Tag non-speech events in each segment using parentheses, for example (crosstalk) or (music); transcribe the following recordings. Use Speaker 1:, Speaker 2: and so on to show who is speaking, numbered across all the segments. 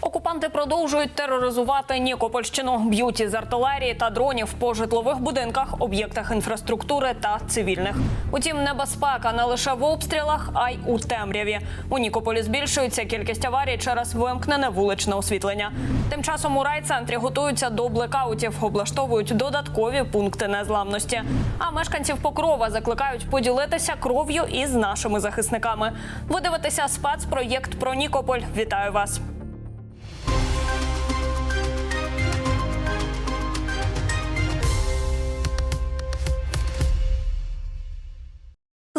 Speaker 1: Окупанти продовжують тероризувати Нікопольщину, б'ють із артилерії та дронів по житлових будинках, об'єктах інфраструктури та цивільних. Утім, небезпека не лише в обстрілах, а й у темряві. У Нікополі збільшується кількість аварій через вимкнене вуличне освітлення. Тим часом у райцентрі готуються до блекаутів, облаштовують додаткові пункти незламності. А мешканців Покрова закликають поділитися кров'ю із нашими захисниками. Ви дивитеся спецпроєкт про Нікополь. Вітаю вас.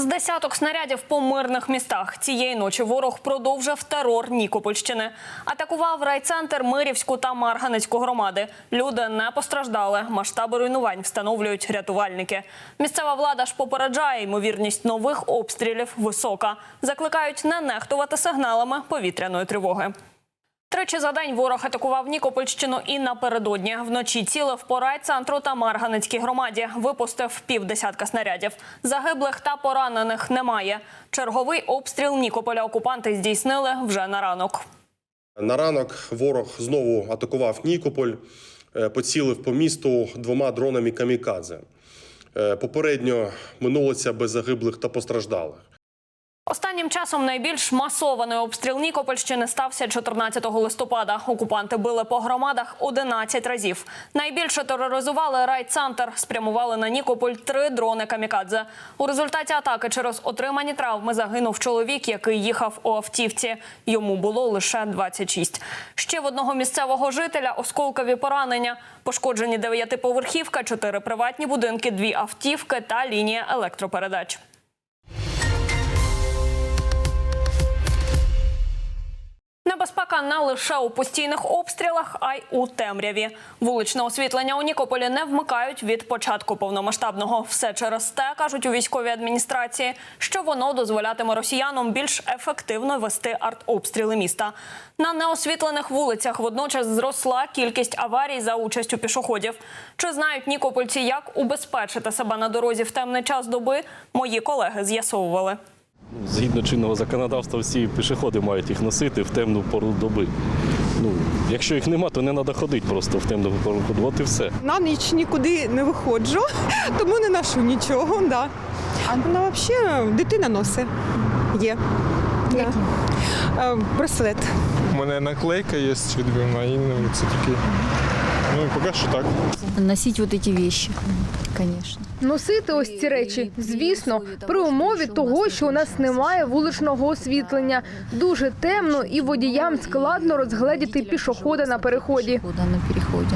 Speaker 1: Десяток снарядів по мирних містах цієї ночі ворог продовжив терор Нікопольщини. Атакував райцентр Мирівську та Марганецьку громади. Люди не постраждали. Масштаби руйнувань встановлюють рятувальники. Місцева влада ж попереджає, ймовірність нових обстрілів висока. Закликають не нехтувати сигналами повітряної тривоги. Тричі за день ворог атакував Нікопольщину і напередодні. Вночі цілив по райцентру та Марганецькій громаді. Випустив півдесятка снарядів. Загиблих та поранених немає. Черговий обстріл Нікополя окупанти здійснили вже на ранок.
Speaker 2: На ранок ворог знову атакував Нікополь, е, поцілив по місту двома дронами камікадзе. Е, Попередньо минулося без загиблих та постраждалих.
Speaker 1: Останнім часом найбільш масований обстріл Нікопольщини стався 14 листопада. Окупанти били по громадах 11 разів. Найбільше тероризували райцентр, спрямували на Нікополь три дрони камікадзе. У результаті атаки через отримані травми загинув чоловік, який їхав у автівці. Йому було лише 26. Ще в одного місцевого жителя осколкові поранення. Пошкоджені дев'ятиповерхівка, чотири приватні будинки, дві автівки та лінія електропередач. Небезпека не лише у постійних обстрілах, а й у темряві. Вуличне освітлення у Нікополі не вмикають від початку повномасштабного. Все через те, кажуть у військовій адміністрації, що воно дозволятиме росіянам більш ефективно вести артобстріли міста. На неосвітлених вулицях водночас зросла кількість аварій за участю пішоходів. Чи знають нікопольці, як убезпечити себе на дорозі в темний час доби? Мої колеги з'ясовували.
Speaker 3: Згідно чинного законодавства, всі пішоходи мають їх носити в темну пору доби. Ну, якщо їх нема, то не треба ходити просто в темну пору доби. От і все.
Speaker 4: На ніч нікуди не виходжу, (laughs) тому не ношу нічого. Да. Ну, взагалі, дитина носить. Є. Да. Е, Браслет.
Speaker 5: У мене наклейка є відбивна, і ну, це тільки. Ну і поки що так.
Speaker 6: носить вот эти вещи, конечно.
Speaker 7: Носити ось ці речі, звісно, при умові того, що у нас немає вуличного освітлення. Дуже темно і водіям складно розгледіти пішохода на переході.
Speaker 6: Куда на переходе.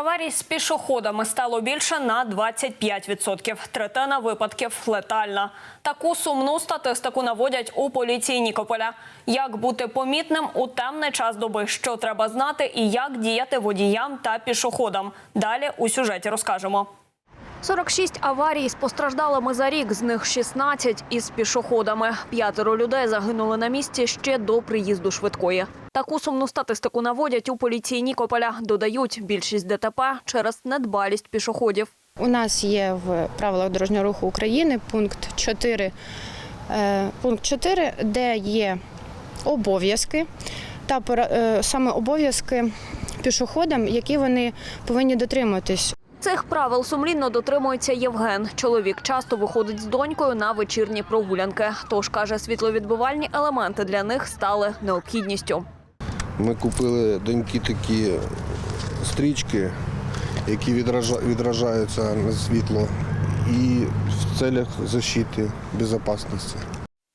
Speaker 1: Аварій з пішоходами стало більше на 25%. Третина випадків летальна. Таку сумну статистику наводять у поліції Нікополя. Як бути помітним у темний час доби, що треба знати, і як діяти водіям та пішоходам. Далі у сюжеті розкажемо. 46 аварій з постраждалими за рік, з них 16 із пішоходами. П'ятеро людей загинули на місці ще до приїзду швидкої. Таку сумну статистику наводять у поліції Нікополя. Додають, більшість ДТП через недбалість пішоходів.
Speaker 8: У нас є в правилах дорожнього руху України пункт 4, е, пункт 4 де є обов'язки та е, саме обов'язки пішоходам, які вони повинні дотримуватись.
Speaker 1: Цих правил сумлінно дотримується Євген. Чоловік часто виходить з донькою на вечірні прогулянки. Тож каже, світловідбивальні елементи для них стали необхідністю.
Speaker 9: Ми купили доньки такі стрічки, які відражаються на світло, і в целях защити безпечності.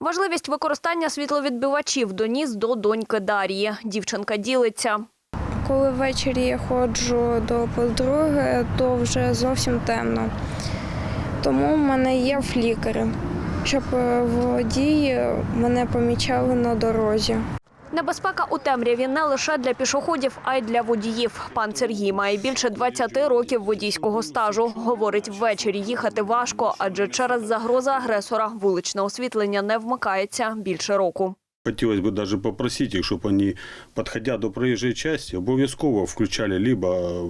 Speaker 1: Важливість використання світловідбивачів доніс до доньки Дар'ї. Дівчинка ділиться.
Speaker 10: Коли ввечері я ходжу до подруги, то вже зовсім темно. Тому в мене є флікери, щоб водії мене помічали на дорозі.
Speaker 1: Небезпека у темряві не лише для пішоходів, а й для водіїв. Пан Сергій має більше 20 років водійського стажу. Говорить, ввечері їхати важко, адже через загрози агресора вуличне освітлення не вмикається більше року.
Speaker 11: Хотелось бы даже попросить их, чтобы они, подходя до проезжей части, обов'язково включали либо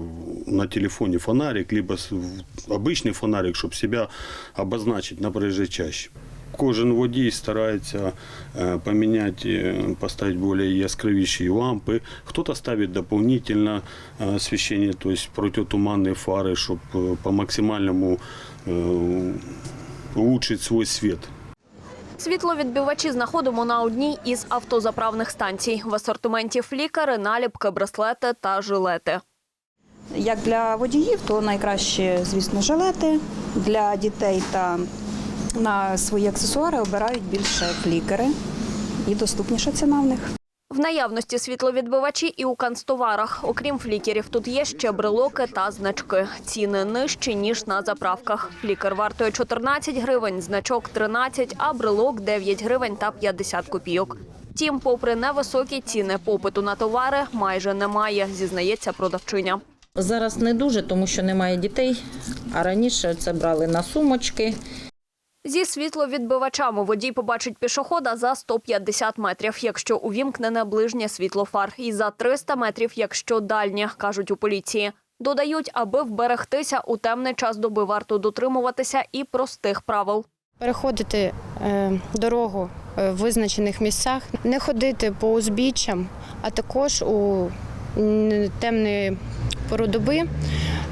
Speaker 11: на телефоне фонарик, либо с- в- обычный фонарик, чтобы себя обозначить на проезжей части. кожен водій старається е, поміняти, е, поставити більш яскравіші лампи. Хтось ставить дополнительно е, освіщення, тобто протитуманні фари, щоб е, по максимальному улучшити свій світ.
Speaker 1: Світловідбивачі знаходимо на одній із автозаправних станцій. В асортименті флікери, наліпки, браслети та жилети.
Speaker 12: Як для водіїв, то найкраще, звісно, жилети. Для дітей та на свої аксесуари обирають більше флікери і доступніша ціна в них.
Speaker 1: В наявності світловідбивачі і у канцтоварах. Окрім флікерів, тут є ще брелоки та значки. Ціни нижчі, ніж на заправках. Флікер вартує 14 гривень, значок 13, а брелок 9 гривень та 50 копійок. Втім, попри невисокі ціни, попиту на товари майже немає, зізнається продавчиня.
Speaker 13: Зараз не дуже, тому що немає дітей. А раніше це брали на сумочки.
Speaker 1: Зі світловідбивачами водій побачить пішохода за 150 метрів, якщо увімкнене ближнє світло фар, і за 300 метрів, якщо дальнє, кажуть у поліції. Додають, аби вберегтися у темний час доби варто дотримуватися і простих правил.
Speaker 8: Переходити е, дорогу е, в визначених місцях, не ходити по узбіччям, а також у темної пору доби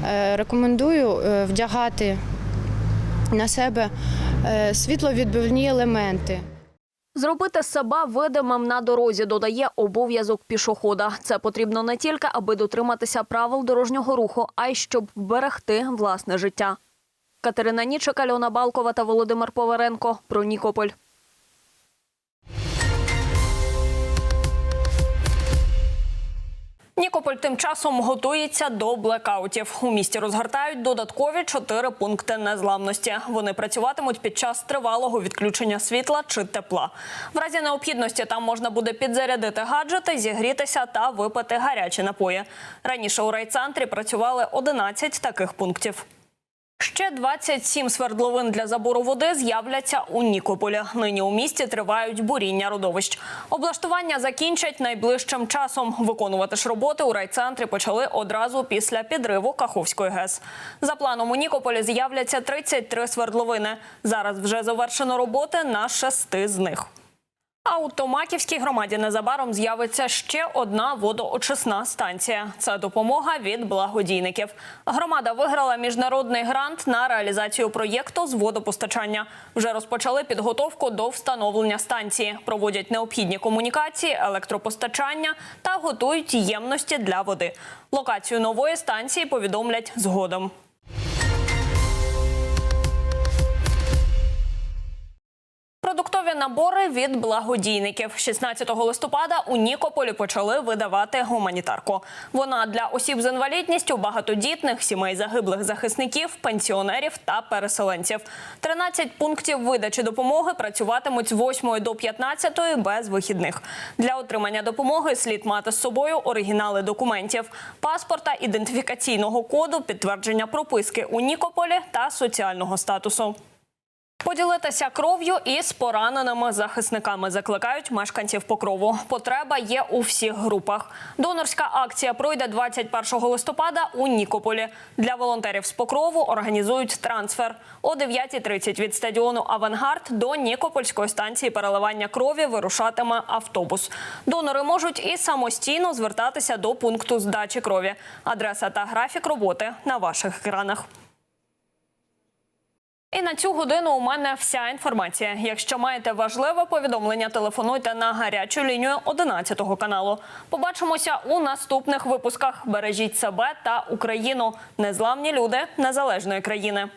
Speaker 8: е, рекомендую вдягати на себе світловідбивні елементи.
Speaker 1: Зробити себе видимим на дорозі додає обов'язок пішохода. Це потрібно не тільки, аби дотриматися правил дорожнього руху, а й щоб вберегти власне життя. Катерина Нічик, Альона Балкова та Володимир Поваренко про Нікополь. Нікополь тим часом готується до блекаутів. У місті розгортають додаткові чотири пункти незламності. Вони працюватимуть під час тривалого відключення світла чи тепла. В разі необхідності там можна буде підзарядити гаджети, зігрітися та випити гарячі напої. Раніше у райцентрі працювали 11 таких пунктів. Ще 27 свердловин для забору води з'являться у Нікополі. Нині у місті тривають буріння родовищ. Облаштування закінчать найближчим часом. Виконувати ж роботи у райцентрі почали одразу після підриву Каховської ГЕС. За планом у Нікополі з'являться 33 свердловини. Зараз вже завершено роботи на шести з них. А у Томаківській громаді незабаром з'явиться ще одна водоочисна станція. Це допомога від благодійників. Громада виграла міжнародний грант на реалізацію проєкту з водопостачання. Вже розпочали підготовку до встановлення станції, проводять необхідні комунікації, електропостачання та готують ємності для води. Локацію нової станції повідомлять згодом. Продуктові набори від благодійників 16 листопада у Нікополі почали видавати гуманітарку. Вона для осіб з інвалідністю, багатодітних, сімей загиблих захисників, пенсіонерів та переселенців. 13 пунктів видачі допомоги працюватимуть з 8 до 15 без вихідних. Для отримання допомоги слід мати з собою оригінали документів, паспорта, ідентифікаційного коду, підтвердження прописки у Нікополі та соціального статусу. Поділитися кров'ю із пораненими захисниками закликають мешканців Покрову. Потреба є у всіх групах. Донорська акція пройде 21 листопада у Нікополі. Для волонтерів з Покрову організують трансфер о 9.30 від стадіону Авангард до Нікопольської станції переливання крові вирушатиме автобус. Донори можуть і самостійно звертатися до пункту здачі крові. Адреса та графік роботи на ваших екранах. І на цю годину у мене вся інформація. Якщо маєте важливе повідомлення, телефонуйте на гарячу лінію 11 каналу. Побачимося у наступних випусках. Бережіть себе та Україну. Незламні люди незалежної країни.